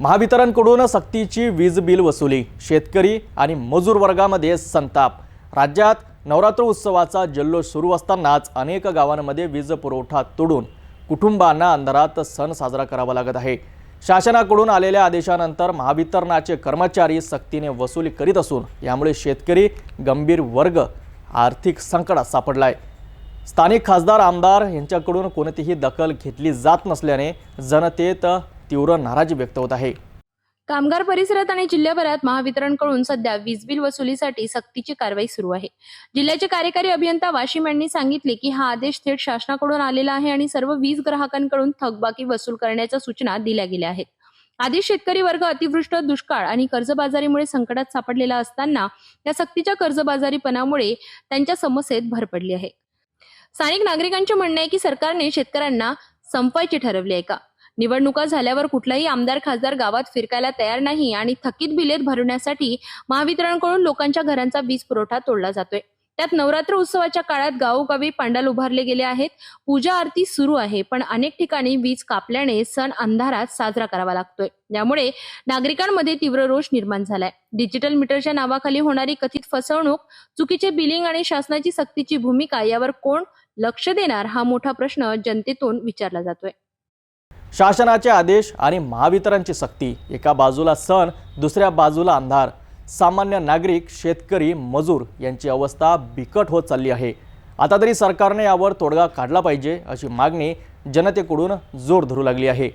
महावितरणकडून सक्तीची वीज बिल वसुली. शेतकरी आणि मजूर वर्गामध्ये संताप. राज्यात नवरात्र उत्सवाचा जल्लोष सुरू असतानाच अनेक गावांमध्ये वीज पुरवठा तोडून कुटुंबांना अंधारात सण साजरा करावा लागत आहे. शासनाकडून आलेल्या आदेशानंतर महावितरणाचे कर्मचारी सक्तीने वसुली करीत असून यामुळे शेतकरी गंभीर वर्ग आर्थिक संकटात सापडलाय. स्थानिक खासदार आमदार यांच्याकडून कोणतीही दखल घेतली जात नसल्याने जनतेत तीव्र नाराजी व्यक्त होत आहे. कामगार परिसरात आणि जिल्ह्याभरात महावितरणकडून सध्या वीज बिल वसुलीसाठी सक्तीची कारवाई सुरू आहे. जिल्ह्याचे कार्यकारी अभियंता वाशिम यांनी सांगितले की हा आदेश थेट शासनाकडून आलेला आहे आणि सर्व वीज ग्राहकांकडून थकबाकी वसूल करण्याच्या सूचना दिल्या गेल्या आहेत. आधी शेतकरी वर्ग अतिवृष्ट दुष्काळ आणि कर्जबाजारीमुळे संकटात सापडलेला असताना या सक्तीच्या कर्जबाजारीपणामुळे त्यांच्या समस्येत भर पडली आहे. स्थानिक नागरिकांचे म्हणणे आहे की सरकारने शेतकऱ्यांना संपायची ठरवली आहे का? निवडणुका झाल्यावर कुठलाही आमदार खासदार गावात फिरकायला तयार नाही आणि थकीत बिलेत भरण्यासाठी महावितरणकडून लोकांच्या घरांचा वीज पुरवठा तोडला जातोय. त्यात नवरात्र उत्सवाच्या काळात गावोगावी पांडाल उभारले गेले आहेत. पूजा आरती सुरू आहे पण अनेक ठिकाणी वीज कापल्याने सण अंधारात साजरा करावा लागतोय. यामुळे नागरिकांमध्ये तीव्र रोष निर्माण झालाय. डिजिटल मीटरच्या नावाखाली होणारी कथित फसवणूक चुकीचे बिलिंग आणि शासनाची सक्तीची भूमिका यावर कोण लक्ष देणार हा मोठा प्रश्न जनतेतून विचारला जातोय. शासनाचे आदेश आणि महावितरणची सक्ती. एका बाजूला सण दुसऱ्या बाजूला अंधार. सामान्य नागरिक शेतकरी मजूर यांची अवस्था बिकट होत चालली आहे. आता तरी सरकारने यावर तोडगा काढला पाहिजे अशी मागणी जनतेकडून जोर धरू लागली आहे.